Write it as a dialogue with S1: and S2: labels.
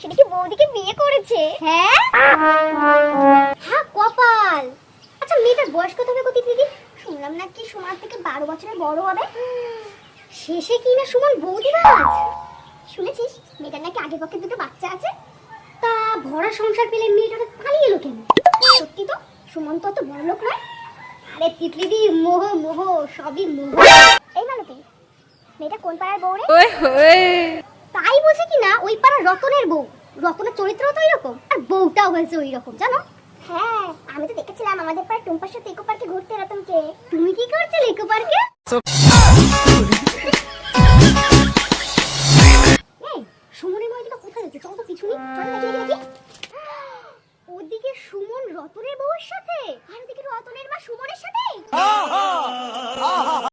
S1: সেটা কি বৌদিকে বিয়ে করেছে।
S2: হ্যাঁ? হ্যাঁ কপাল। আচ্ছা মেয়েটার বয়স কত হবে গতি দিদি? শুনলাম নাকি
S1: সুমার থেকে বারো বছরের বড় হবে।
S2: শেষে কি না সুমন বৌদি বাজ
S1: শুনেছিস? মেয়েটার নাকি আগে পক্ষে দুটো বাচ্চা আছে।
S2: তা ভরা সংসার পেলে মেয়েটা পালিয়ে এলো কেন? সত্যি তো সুমন তো অত বড় লোক নয়। আরে তিতলি দি মোহ মোহ সবই মোহ।
S1: বউ রে ওই
S3: ওই।
S2: তাই বুঝি কি ওই পাড়া রতনের বউ। রতনের চরিত্র তো এরকম আর বউটাও হয়েছে ওই রকম জানো?
S1: হ্যাঁ। আমি তো দেখেছিলাম আমাদের পাড়া টুম্পার সাথে ইকো পার্কে ঘুরতে রতনকে।
S2: তুমি কি করছিলে ইকো পার্কে? সুমনের মহিলাটা কোথায় যাচ্ছে? চল তো পিছনে চল দেখি দেখি। ওদিকে সুমন রতনের বউয়ের সাথে। আর